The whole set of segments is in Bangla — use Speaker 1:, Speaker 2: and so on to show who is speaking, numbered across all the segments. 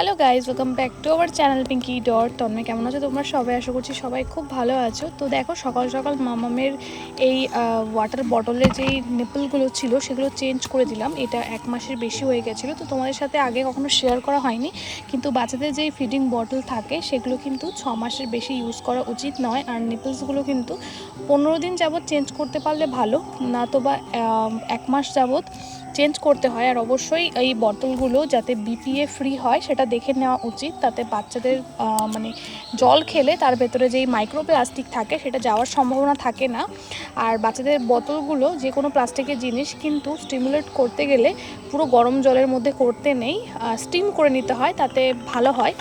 Speaker 1: Hello guys welcome back to our channel Pinky dot Tanmoy, কেমন আছো তোমরা? সবাই আশা করছি সবাই খুব ভালো আছো। তো দেখো, সকাল সকাল মামামের এই ওয়াটার বটলের যেই নেপলগুলো ছিল, সেগুলো চেঞ্জ করে দিলাম। এটা এক মাসের বেশি হয়ে গেছিল। তো তোমাদের সাথে আগে কখনো শেয়ার করা হয়নি। কিন্তু বাচ্চাদের যেই ফিডিং বটল থাকে, সেগুলো কিন্তু ছ মাসের বেশি ইউজ করা উচিত নয়। আর নেপলসগুলো কিন্তু পনেরো দিন যাবত চেঞ্জ করতে পারলে ভালো। না তো বা এক মাস যাবত চেঞ্জ করতে হয়। আর অবশ্যই এই বোতলগুলো যাতে বিপিএ ফ্রি হয়, সেটা দেখে নেওয়া উচিত। তাতে বাচ্চাদের মানে জল খেলে তার ভেতরে যেই মাইক্রোপ্লাস্টিক থাকে সেটা যাওয়ার সম্ভাবনা থাকে না। আর বাচ্চাদের বোতলগুলো যে কোনো প্লাস্টিকের জিনিস কিন্তু স্টিমুলেট করতে গেলে পুরো গরম জলের মধ্যে করতে নেই। স্টিম করে নিতে হয়, তাতে ভালো হয়।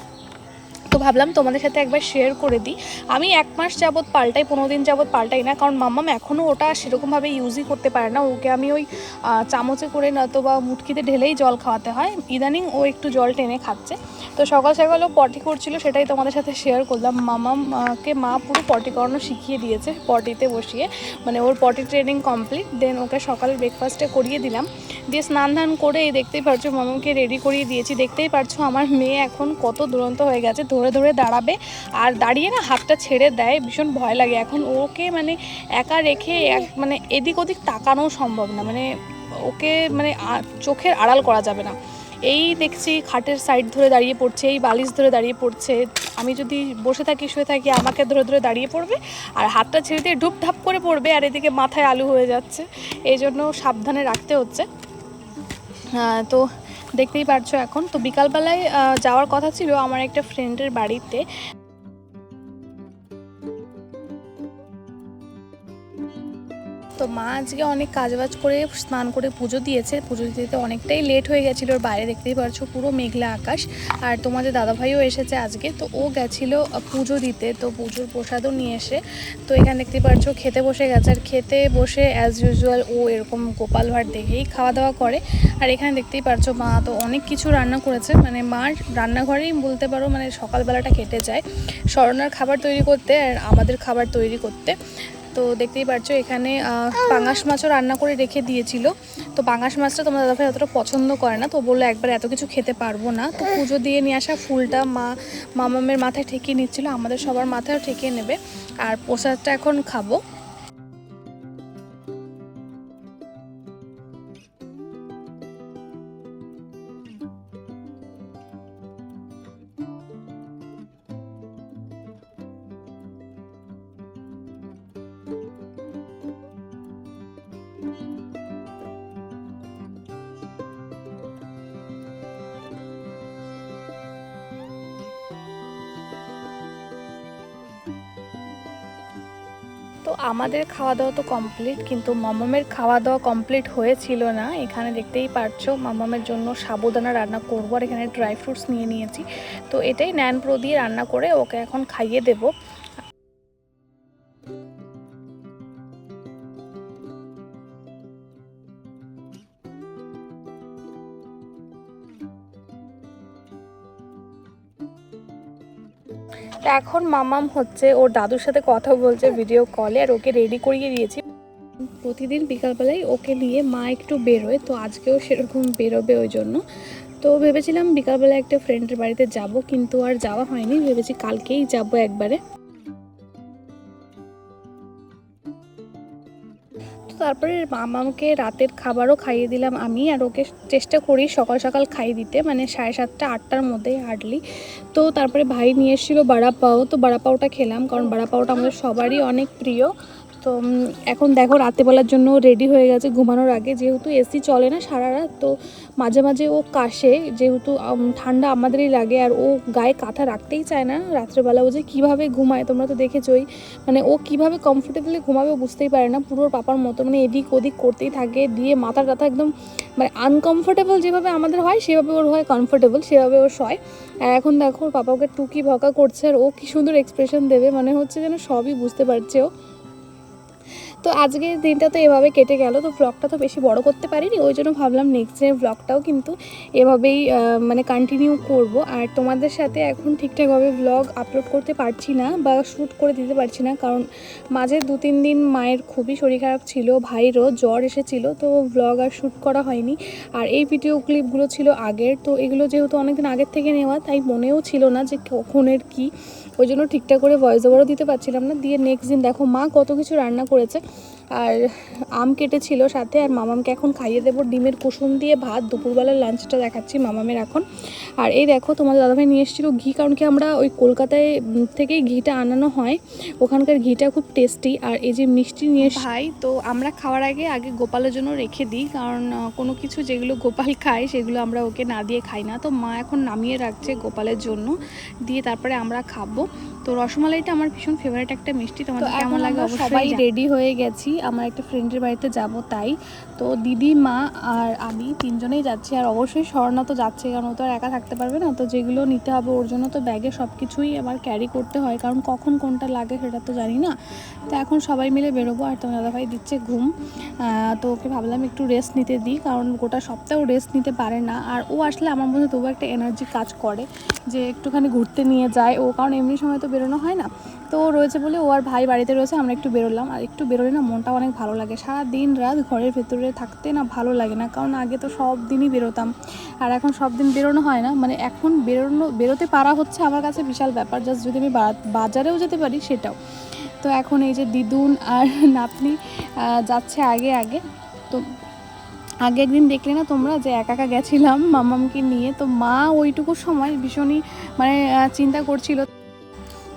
Speaker 1: ভাবলাম তোমাদের সাথে একবার শেয়ার করে দিই। আমি এক মাস যাবৎ পাল্টাই, পনেরো দিন যাবৎ পাল্টাই না, কারণ মাম্মাম এখনও ওটা সেরকমভাবে ইউজই করতে পারে না। ওকে আমি ওই চামচে করে নয়তো বা মুটকিতে ঢেলেই জল খাওয়াতে হয়। ইদানিং ও একটু জল টেনে খাচ্ছে। তো সকাল সকাল ও পটি করছিল, সেটাই তোমাদের সাথে শেয়ার করলাম। মামামকে মা পুরো পটি করানো শিখিয়ে দিয়েছে পটিতে বসিয়ে। মানে ওর পটি ট্রেনিং কমপ্লিট দেন ওকে সকালে ব্রেকফাস্টে করিয়ে দিলাম। দিয়ে স্নান ধান করে দেখতেই পারছ মামাকে রেডি করিয়ে দিয়েছি। দেখতেই পারছ আমার মেয়ে এখন কত দুরন্ত হয়ে গেছে, ধরে ধরে ধরে দাঁড়াবে। আর দাঁড়িয়ে না হাতটা ছেড়ে দেয়, ভীষণ ভয় লাগে। এখন ওকে মানে একা রেখে এক মানে এদিক ওদিক তাকানো সম্ভব না। মানে ওকে মানে চোখের আড়াল করা যাবে না। এই দেখছি খাটের সাইড ধরে দাঁড়িয়ে পড়ছে, এই বালিশ ধরে দাঁড়িয়ে পড়ছে। আমি যদি বসে থাকি, শুয়ে থাকি, আমাকে ধরে ধরে দাঁড়িয়ে পড়বে। আর হাতটা ছেড়ে দিয়ে ডুপ ঢাপ করে পড়বে, আর এদিকে মাথায় আলু হয়ে যাচ্ছে। এই জন্য সাবধানে রাখতে হচ্ছে। তো দেখতেই পারছ এখন। তো বিকালবেলায় যাওয়ার কথা ছিল আমার একটা ফ্রেন্ডের বাড়িতে। তো মা আজকে অনেক কাজবাজ করে স্নান করে পুজো দিয়েছে। পুজো দিতে অনেকটাই লেট হয়ে গেছিল ওর বাইরে দেখতেই পারছ পুরো মেঘলা আকাশ। আর তোমাদের দাদাভাইও এসেছে আজকে, তো ও গেছিল পুজো দিতে, তো পুজোর প্রসাদও নিয়ে এসে। তো এখানে দেখতেই পারছ খেতে বসে গেছে, আর খেতে বসে অ্যাজ ইউজুয়াল ও এরকম গোপাল ভাট দেখেই খাওয়া দাওয়া করে। আর এখানে দেখতেই পারছ মা তো অনেক কিছু রান্না করেছে মানে মার রান্নাঘরেই বলতে পারো মানে সকালবেলাটা কেটে যায়। স্মরণার খাবার তৈরি করতে আর আমাদের খাবার তৈরি করতে। তো দেখতেই পারছ, এখানে পাঙাশ মাছও রান্না করে রেখে দিয়েছিল। তো পাঙাশ মাছটা তোমার দাদাভাই অতটা পছন্দ করে না, তো বলল একবার এত কিছু খেতে পারব না। তো পুজো দিয়ে নিয়ে আসা ফুলটা মা, মামামের মাথায় ঠেকিয়ে নিচ্ছিল, আমাদের সবার মাথায়ও ঠেকিয়ে নেবে। আর প্রসাদটা এখন খাব। তো আমাদের খাওয়া দাওয়া তো কমপ্লিট কিন্তু মামামের খাওয়া দাওয়া কমপ্লিট হয়েছিল না। এখানে দেখতেই পারছ, মামামের জন্য সাবুদানা রান্না করব আর এখানে ড্রাই ফ্রুটস নিয়ে নিয়েছি। তো এটাই ন্যান প্রো দিয়ে রান্না করে ওকে এখন খাইয়ে দেবো। এখন মামাম হচ্ছে, ওর দাদুর সাথে কথা বলছে ভিডিও কলে আর ওকে রেডি করিয়ে দিয়েছি। প্রতিদিন বিকালবেলায় ওকে নিয়ে মা একটু বেরোয়, তো আজকেও সেরকম বেরোবে ওই জন্য। তো ভেবেছিলাম বিকালবেলা একটা ফ্রেন্ডের বাড়িতে যাব, কিন্তু আর যাওয়া হয়নি, ভেবেছি কালকেই যাব একবারে। তারপরে মামাকে রাতের খাবারও খাইয়ে দিলাম আমি আর ওকে চেষ্টা করি সকাল সকাল খাইয়ে দিতে মানে সাড়ে সাতটা, আটটার মধ্যে হার্ডলি তো তারপরে ভাই নিয়ে এসেছিল বাড়া পাও, তো বাড়া পাওটা খেলাম, কারণ বাড়া পাওটা আমাদের সবারই অনেক প্রিয়। তো এখন দেখো রাতেবেলার জন্য রেডি হয়ে গেছে ঘুমানোর আগে। যেহেতু এসি চলে না সারা রাত, তো মাঝে মাঝে ও কাশে। যেহেতু ঠান্ডা আমাদেরই লাগে আর ও গায়ে কাঁথা রাখতেই চায় না রাত্রেবেলা। ও যে কীভাবে ঘুমায় তোমরা তো দেখেছোই। মানে ও কীভাবে কমফোর্টেবলি ঘুমাবে বুঝতেই পারে না। পুরো পাপার মতো মানে এদিক ওদিক করতেই থাকে। দিয়ে মাথা টাথা একদম মানে আনকমফোর্টেবল যেভাবে আমাদের হয়, সেভাবে ওর হয় কমফোর্টেবল সেভাবে ওর শয় আর এখন দেখো ওর পাপা ওকে টুকি ভকা করছে আর ও কী সুন্দর এক্সপ্রেশন দেবে। মানে হচ্ছে যেন সবই বুঝতে পারছে ও। তো আজকের দিনটা তো এভাবে কেটে গেল, তো ব্লগটা তো বেশি বড় করতে পারিনি, ওই জন্য ভাবলাম নেক্সট ডে ব্লগটাও কিন্তু এভাবেই মানে কন্টিনিউ করব। আর তোমাদের সাথে এখন ঠিকঠাকভাবে ব্লগ আপলোড করতে পারছি না বা শ্যুট করে দিতে পারছি না, কারণ মাঝে দু তিন দিন মায়ের খুবই শরীর খারাপ ছিল, ভাইরও জ্বর এসেছিল, তো ব্লগ আর শ্যুট করা হয়নি। আর এই ভিডিও ক্লিপগুলো ছিল আগের, তো এগুলো যেহেতু অনেকদিন আগের থেকে নেওয়া, তাই মনেও ছিল না যে কখনের কি ওই জন্য ঠিকঠাক করে ভয়েস ওভারও দিতে পারছিলাম না। দিয়ে নেক্সট দিন দেখো মা কত কিছু রান্না করেছে। আর আম কেটেছিল সাথে, আর মামামকে এখন খাইয়ে দেবো ডিমের কুসুম দিয়ে ভাত। দুপুরবেলার লাঞ্চটা দেখাচ্ছি মামামের এখন। আর এই দেখো তোমাদের দাদাভাই নিয়ে এসেছিল ঘি, কারণ কি আমরা ওই কলকাতায় থেকেই ঘিটা আনানো হয়। ওখানকার ঘিটা খুব টেস্টি আর এই যে মিষ্টি নিয়ে ভাই, তো আমরা খাওয়ার আগে আগে গোপালের জন্য রেখে দিই। কারণ কোনো কিছু যেগুলো গোপাল খায়, সেগুলো আমরা ওকে না দিয়ে খাই না। তো মা এখন নামিয়ে রাখছে গোপালের জন্য। দিয়ে তারপরে আমরা খাব। তো রসমালাইটা আমার ভীষণ ফেভারিট একটা মিষ্টি তোমাদের কেমন লাগে সবাই রেডি হয়ে গেছি আমার একটা ফ্রেন্ডের বাড়িতে যাব তাই। তো দিদি মা আর আমি তিনজনেই যাচ্ছি আর অবশ্যই স্বর্ণা তো যাচ্ছে কারণ ও তো আর একা থাকতে পারবে না। তো যেগুলো নিতে হবে ওর জন্য তো ব্যাগে সব কিছুই আমার ক্যারি করতে হয় কারণ কখন কোনটা লাগে সেটা তো জানি না। তো এখন সবাই মিলে বেরোবো আর তোমার দাদাভাই দিচ্ছে ঘুম। তো ওকে ভাবলাম একটু রেস্ট নিতে দিই কারণ গোটা সপ্তাহ রেস্ট নিতে পারে না। আর ও আসলে আমার মধ্যে তবু একটা এনার্জি কাজ করে যে একটুখানি ঘুরতে নিয়ে যায় ও কারণ এমনি সময় তো বেরোনো হয় না। তো রয়েছে বলে ও আর ভাই বাড়িতে রয়েছে, আমরা একটু বেরোলাম। আর একটু বেরোলে না মনটা অনেক ভালো লাগে। সারা দিন রাত ঘরের ভেতরে থাকতে না ভালো লাগে না। কারণ আগে তো সব দিনই বেরোতাম। আর এখন সব দিন বেরোনো হয় না। মানে এখন বেরোনো, বেরোতে পারা হচ্ছে আমার কাছে বিশাল ব্যাপার। জাস্ট যদি আমি বাজারেও যেতে পারি সেটাও। তো এখন এই যে দিদুন আর নাতনি যাচ্ছে আগে আগে। তো আগে একদিন দেখলে না তোমরা যে একা একা গেছিলাম মামামকে নিয়ে। তো মা ওইটুকু সময় ভীষণই মানে চিন্তা করছিল।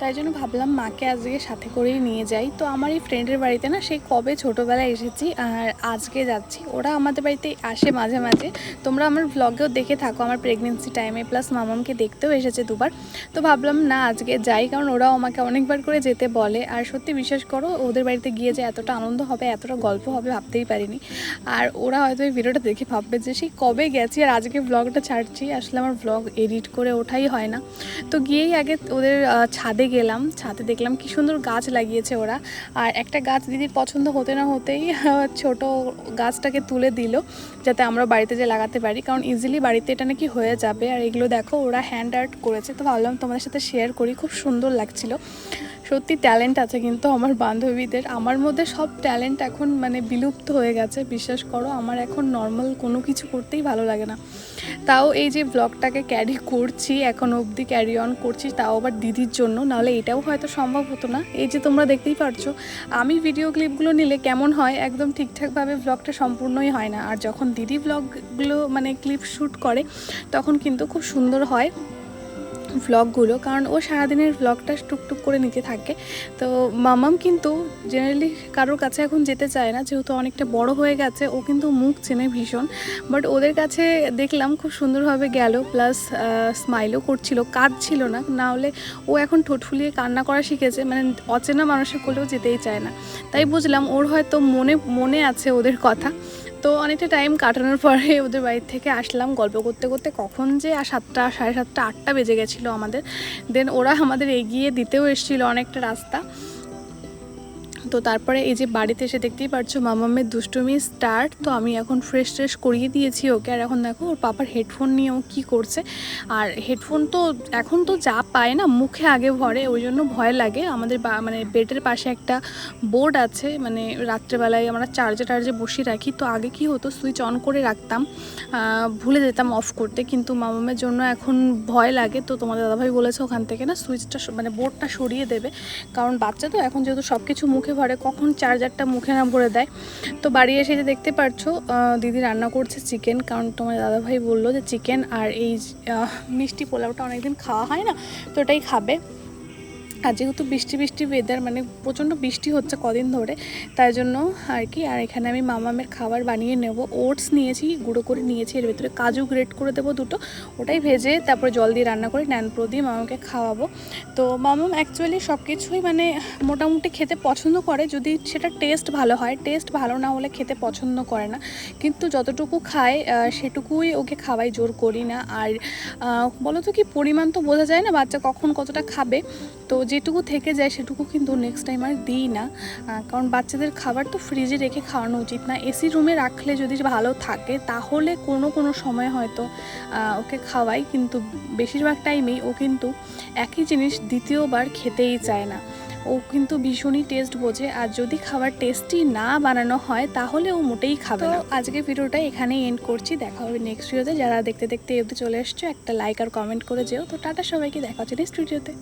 Speaker 1: তাই জন্য ভাবলাম মাকে আজকে সাথে করেই নিয়ে যাই। তো আমার এই ফ্রেন্ডের বাড়িতে না সেই কবে ছোটোবেলায় এসেছি আর আজকে যাচ্ছি। ওরা আমাদের বাড়িতে আসে মাঝে মাঝে। তোমরা আমার ভ্লগেও দেখে থাকো, আমার প্রেগনেন্সি টাইমে প্লাস মামামকে দেখতেও এসেছে দুবার। তো ভাবলাম না, আজকে যাই, কারণ ওরাও আমাকে অনেকবার করে যেতে বলে। আর সত্যি বিশ্বাস করো, ওদের বাড়িতে গিয়ে যে এতটা আনন্দ হবে, এতটা গল্প হবে ভাবতেই পারিনি। আর ওরা হয়তো এই ভিডিওটা দেখে ভাববে যে সেই কবে গেছি আর আজকে ব্লগটা ছাড়ছি। আসলে আমার ব্লগ এডিট করে ওঠাই হয় না। তো গিয়েই আগে ওদের ছাদে গেলাম, ছাদে দেখলাম কি সুন্দর গাছ লাগিয়েছে ওরা। আর একটা গাছ দিদির পছন্দ হতে না হতেই ছোট গাছটাকে তুলে দিল, যাতে আমরা বাড়িতে যে লাগাতে পারি। কারণ ইজিলি বাড়িতে এটা নাকি হয়ে যাবে। আর এগুলো দেখো, ওরা হ্যান্ড আর্ট করেছে। তো ভাবলাম তোমাদের সাথে শেয়ার করি, খুব সুন্দর লাগছিল। সত্যি ট্যালেন্ট আছে কিন্তু আমার বান্ধবীদের। আমার মধ্যে সব ট্যালেন্ট এখন মানে বিলুপ্ত হয়ে গেছে, বিশ্বাস করো। আমার এখন নর্মাল কোনো কিছু করতেই ভালো লাগে না। তাও এই যে ব্লগটাকে ক্যারি করছি, এখন অবধি ক্যারি অন করছি, তাও আবার দিদির জন্য, নাহলে এটাও হয়তো সম্ভব হতো না। এই যে তোমরা দেখতেই পারছ, আমি ভিডিও ক্লিপগুলো নিলে কেমন হয়, একদম ঠিকঠাকভাবে ব্লগটা সম্পূর্ণই হয় না। আর যখন দিদি ব্লগগুলো মানে ক্লিপ শ্যুট করে, তখন কিন্তু খুব সুন্দর হয়। ভ্লগগুলো কারণ ও সারাদিনের ভ্লগটা টুকটুক করে নিতে থাকে। তো মামাম কিন্তু জেনারেলি কারোর কাছে এখন যেতে চায় না, যেহেতু অনেকটা বড় হয়ে গেছে, ও কিন্তু মুখ চেনে ভীষণ। বাট ওদের কাছে দেখলাম খুব সুন্দরভাবে গেল প্লাস স্মাইলও করছিল কাজ ছিল না। না হলে ও এখন ঠোঁট ফুলিয়ে কান্না করা শিখেছে মানে অচেনা মানুষের কোলেও যেতেই চায় না। তাই বুঝলাম ওর হয়তো মনে মনে আছে ওদের কথা। তো অনেকটা টাইম কাটানোর পরে ওদের বাড়ির থেকে আসলাম গল্প করতে করতে। কখন যে আর সাতটা, সাড়ে সাতটা, আটটা বেজে গেছিল আমাদের। দেন ওরা আমাদের এগিয়ে দিতেও এসেছিল অনেকটা রাস্তা। তো তারপরে এই যে বাড়িতে এসে দেখতেই পারছ মামামের দুষ্টুমি স্টার্ট তো আমি এখন ফ্রেশ ট্রেশ করিয়ে দিয়েছি ওকে। আর এখন দেখো, ওর পাপার হেডফোন নিয়ে ও কী করছে। আর হেডফোন তো এখন তো যা পায় না, মুখে আগে ভরে, ওই জন্য ভয় লাগে। আমাদের মানে বেডের পাশে একটা বোর্ড আছে মানে রাত্রেবেলায় আমরা চার্জে টার্জে বসিয়ে রাখি। তো আগে কি হতো সুইচ অন করে রাখতাম ভুলে যেতাম অফ করতে। কিন্তু মামামের জন্য এখন ভয় লাগে। তো তোমাদের দাদাভাই বলেছে ওখান থেকে না সুইচটা মানে বোর্ডটা সরিয়ে দেবে। কারণ বাচ্চা তো এখন যেহেতু সব কিছু মুখে ভরে কখন চার্জারটা মুখে না ভরে দেয়। তো বাড়ি এসে যে দেখতে পারছ দিদি রান্না করছে চিকেন। কারণ তোমার দাদাভাই বলল যে, চিকেন আর এই মিষ্টি পোলাওটা অনেকদিন খাওয়া হয় না, তো ওটাই খাবে। আর যেহেতু বৃষ্টি বৃষ্টি ওয়েদার মানে প্রচণ্ড বৃষ্টি হচ্ছে কদিন ধরে, তাই জন্য আর কি, আর এখানে আমি মামামের খাবার বানিয়ে নেব। ওটস নিয়েছি, গুঁড়ো করে নিয়েছি, এর ভেতরে কাজু গ্রেট করে দেবো দুটো, ওটাই ভেজে তারপরে জল দিয়ে রান্না করে ন্যান প্রো দিয়ে মামাকে খাওয়াবো। তো মামাম অ্যাকচুয়ালি সব কিছুই মানে মোটামুটি খেতে পছন্দ করে, যদি সেটা টেস্ট ভালো হয় টেস্ট ভালো না হলে খেতে পছন্দ করে না। কিন্তু যতটুকু খায় সেটুকুই ওকে খাওয়াই, জোর করি না। আর বলো তো কি, পরিমাণ তো বোঝা যায় না, বাচ্চা কখন কতটা খাবে। তো যেটুকু থেকে যায় সেটুকু কিন্তু নেক্সট টাইম আর দিই না। কারণ বাচ্চাদের খাবার তো ফ্রিজে রেখে খাওয়ানো উচিত না। এসি রুমে রাখলে যদি ভালো থাকে, তাহলে কোনো কোনো সময় হয়তো ওকে খাওয়াই, কিন্তু বেশিরভাগ টাইমেই ও কিন্তু একই জিনিস দ্বিতীয়বার খেতেই চায় না। ও কিন্তু ভীষণই টেস্ট বোঝে, আর যদি খাবার টেস্টি না বানানো হয়, তাহলে ও মোটেই খাবে না। আজকে ভিডিওটা এখানেই এন্ড করছি। দেখা হবে নেক্সট ভিডিওতে যারা দেখতে দেখতে এ অবধি চলে এসছো, একটা লাইক আর কমেন্ট করে যেও। তো টাটা সবাইকে, দেখা হচ্ছে নেক্সট ভিডিওতে